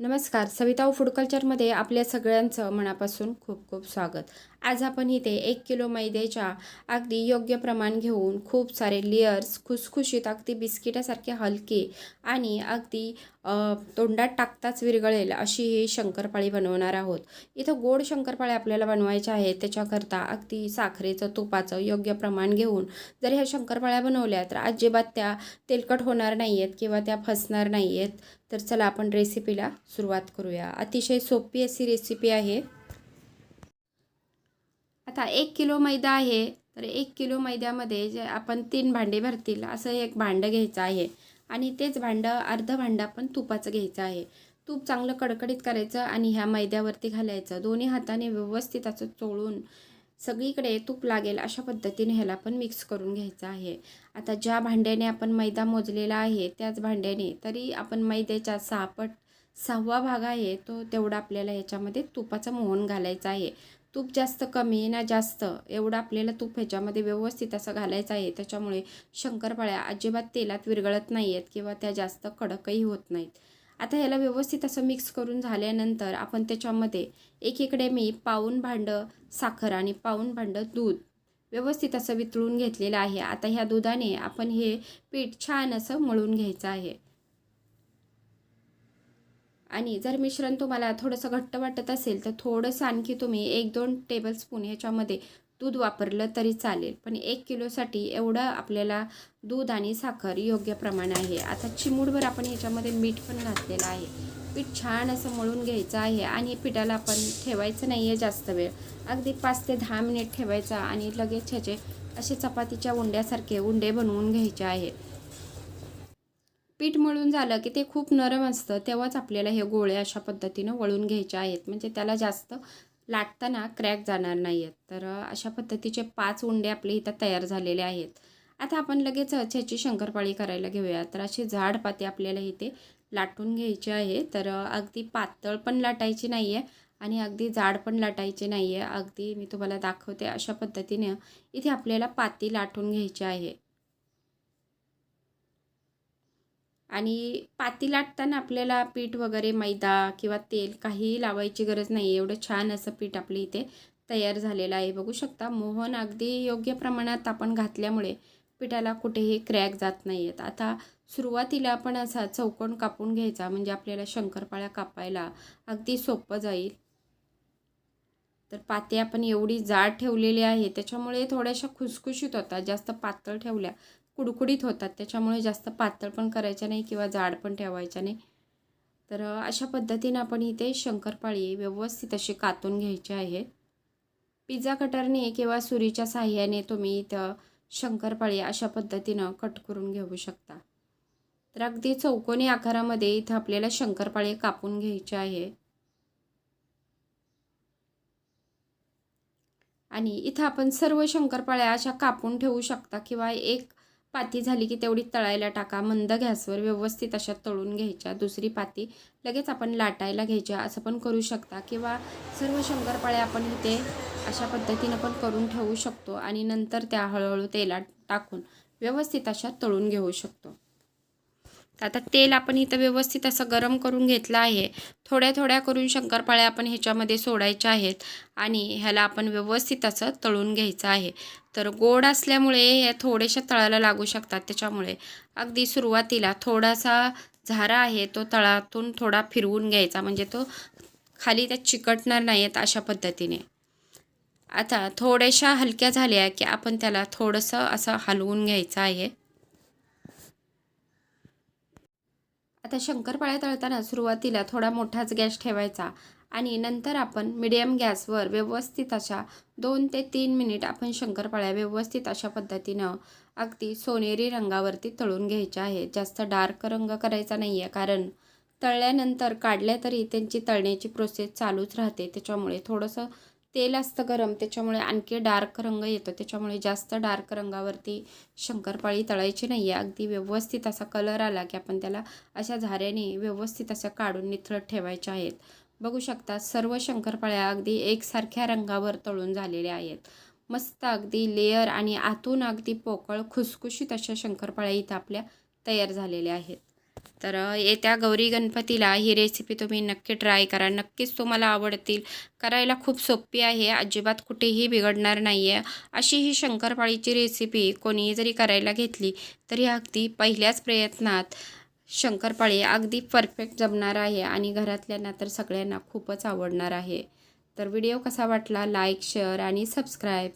नमस्कार सविता फूड कल्चरमध्ये आपल्या सगळ्यांचं मनापासून खूप खूप स्वागत. आज आपण इथे एक किलो मैद्याच्या अगदी योग्य प्रमाण घेऊन खूप सारे लेयर्स खुसखुशीत अगदी बिस्किटासारखे हलके आणि अगदी तोंडात टाकताच विरघळेल अशी ही शंकरपाळी बनवणार आहोत. इथं गोड शंकरपाळी आपल्याला बनवायच्या आहेत. त्याच्याकरता अगदी साखरेचं तुपाचं योग्य प्रमाण घेऊन जर ह्या शंकरपाळ्या बनवल्या तर अजिबात त्या तेलकट होणार नाही आहेत किंवा त्या फसणार नाही आहेत तर चला आपण रेसिपीला सुरुवात करूया. अतिशय सोपी अशी रेसिपी आहे. आता एक किलो मैदा आहे तर एक किलो मैद्यामध्ये जे आपण तीन भांडे भरतील असं एक भांडं घ्यायचं आहे. आणि तेच भांडं अर्धं भांडं आपण तुपाचं घ्यायचं आहे. तूप चांगलं कडकडीत करायचं आणि ह्या मैद्यावरती घालायचं. दोन्ही हाताने व्यवस्थित असं चोळून सगळीकडे तूप लागेल अशा पद्धतीने ह्याला पण मिक्स करून घ्यायचं आहे. आता ज्या भांड्याने आपण मैदा मोजलेला आहे त्याच भांड्याने तरी आपण मैद्याच्या सहापट सहावा भाग आहे तो तेवढा आपल्याला ह्याच्यामध्ये तुपाचं मोहन घालायचं आहे. तूप जास्त कमी ना जास्त. एवढं आपल्याला तूप ह्याच्यामध्ये व्यवस्थित असं घालायचं आहे. त्याच्यामुळे शंकरपाळ्या अजिबात तेलात विरघळत नाही आहेत किंवा त्या जास्त कडकही होत नाहीत. आता ह्याला व्यवस्थित असं मिक्स करून झाल्यानंतर आपण त्याच्यामध्ये एकीकडे मी पाऊन भांडं साखर आणि पाऊन भांडं दूध व्यवस्थित असं वितळून घेतलेलं आहे. आता ह्या दुधाने आपण हे पीठ छान असं मळून घ्यायचं आहे. आणि जर मिश्रण तुम्हाला थोडंसं घट्ट वाटत असेल तर थोडंसं आणखी तुम्ही एक दोन टेबलस्पून ह्याच्यामध्ये दूध वापरलं तरी चालेल. पण एक किलोसाठी एवढं आपल्याला दूध आणि साखर योग्य प्रमाण आहे. आता चिमूडभर आपण ह्याच्यामध्ये मीठ पण घातलेलं आहे. पीठ छान असं मळून घ्यायचं आहे आणि पिठाला आपण ठेवायचं नाही आहे जास्त वेळ. अगदी पाच ते दहा मिनिट ठेवायचा आणि लगेच ह्याचे असे चपातीच्या उंड्यासारखे उंडे बनवून घ्यायचे आहे पीठ मळून झालं की ते खूप नरम असतं तेव्हाच आपल्याला हे गोळे अशा पद्धतीनं वळून घ्यायचे आहेत. म्हणजे त्याला जास्त लाटताना क्रॅक जाणार नाही आहेत तर अशा पद्धतीचे पाच उंडे आपले इथं तयार झालेले आहेत. आता आपण लगेच ह्याची शंकरपाळी करायला घेऊया. तर अशी झाड पाती आपल्याला इथे लाटून घ्यायची आहे. तर अगदी पातळ पण लाटायची नाही आहे आणि अगदी जाड पण लाटायचे नाही आहे अगदी मी तुम्हाला दाखवते अशा पद्धतीने इथे आपल्याला पाती लाटून घ्यायची आहे. आणि पाती लाटताना आपल्याला पीठ वगैरे मैदा किंवा तेल काहीही लावायची गरज नाही एवढं छान असं पीठ आपल्या इथे तयार झालेलं आहे. बघू शकता मोहन अगदी योग्य प्रमाणात आपण घातल्यामुळे पिठाला कुठेही क्रॅक जात नाही आहेत आता सुरुवातीला आपण असा चौकोन कापून घ्यायचा म्हणजे आपल्याला शंकरपाळ्या कापायला अगदी सोपं जाईल. तर पाते आपण एवढी जाड ठेवलेली आहे त्याच्यामुळे थोड्याशा खुसखुशीत होतात. जास्त पातळ ठेवल्या कुडकुडीत होतात. त्याच्यामुळे जास्त पातळ पण करायच्या नाही किंवा जाड पण ठेवायच्या नाही. तर अशा पद्धतीनं आपण इथे शंकरपाळी व्यवस्थित अशी कातून घ्यायची आहे. पिझ्झा कटरने किंवा सुरीच्या साह्याने तुम्ही इथं शंकरपाळी अशा पद्धतीनं कट करून घेऊ शकता. तर अगदी चौकोनी आकारामध्ये इथं आपल्याला शंकरपाळी कापून घ्यायची आहे. आणि इथं आपण सर्व शंकरपाळ्या अशा कापून ठेवू शकता किंवा एक पाती झाली की तेवढी तळायला टाका. मंद गॅसवर व्यवस्थित अशा तळून घ्यायच्या. दुसरी पाती लगेच आपण लाटायला घ्यायच्या. असं पण करू शकता. किंवा सर्व शंकरपाळ्या आपण इथे अशा पद्धतीनं पण करून ठेवू शकतो. आणि नंतर त्या हळूहळू तेलात टाकून व्यवस्थित अशा तळून घेऊ शकतो. आता तेल आपण इथं व्यवस्थित असं गरम करून घेतलं आहे. थोड्या थोड्या करून शंकरपाळ्या आपण ह्याच्यामध्ये सोडायच्या आहेत आणि ह्याला आपण व्यवस्थित असं तळून घ्यायचं आहे. तर गोड असल्यामुळे हे थोडेशा तळायला लागू शकतात. त्याच्यामुळे अगदी सुरुवातीला थोडासा झारा आहे तो तळातून थोडा फिरवून घ्यायचा. म्हणजे तो खाली त्यात चिकटणार नाही आहेत अशा पद्धतीने. आता थोड्याशा हलक्या झाल्या की आपण त्याला थोडंसं असं हलवून घ्यायचं आहे. आता शंकरपाळ्या तळताना सुरुवातीला थोडा मोठाच गॅस ठेवायचा आणि नंतर आपण मिडियम गॅसवर व्यवस्थित अशा दोन ते तीन मिनिट आपण शंकरपाळ्या व्यवस्थित अशा पद्धतीनं अगदी सोनेरी रंगावरती तळून घ्यायच्या आहेत. जास्त डार्क रंग करायचा नाही आहे कारण तळल्यानंतर काढल्या तरी त्यांची तळण्याची प्रोसेस चालूच राहते. त्याच्यामुळे थोडंसं तेल असतं गरम त्याच्यामुळे आणखी डार्क रंग येतो. त्याच्यामुळे जास्त डार्क रंगावरती शंकरपाळी तळायची नाही आहे अगदी व्यवस्थित असा कलर आला की आपण त्याला अशा झाऱ्याने व्यवस्थित असं काढून निथळत ठेवायच्या आहेत. बघू शकता सर्व शंकरपाळ्या अगदी एकसारख्या रंगावर तळून झालेल्या आहेत. मस्त अगदी लेअर आणि आतून अगदी पोकळ खुसखुशीत अशा शंकरपाळ्या इथं आपल्या तयार झालेल्या आहेत. तर येत्या गौरी गणपतीला ही रेसिपी तुम्ही नक्की ट्राय करा. नक्कीच तुम्हाला आवडतील. करायला खूप सोपी आहे. अजिबात कुठेही बिघडणार नाही आहे अशी ही शंकरपाळीची रेसिपी कोणीही जरी करायला घेतली तरी अगदी पहिल्याच प्रयत्नात शंकरपाळी अगदी परफेक्ट जमणार आहे आणि घरातल्यांना तर सगळ्यांना खूपच आवडणार आहे. तर व्हिडिओ कसा वाटला? लाईक शेअर आणि सबस्क्राईब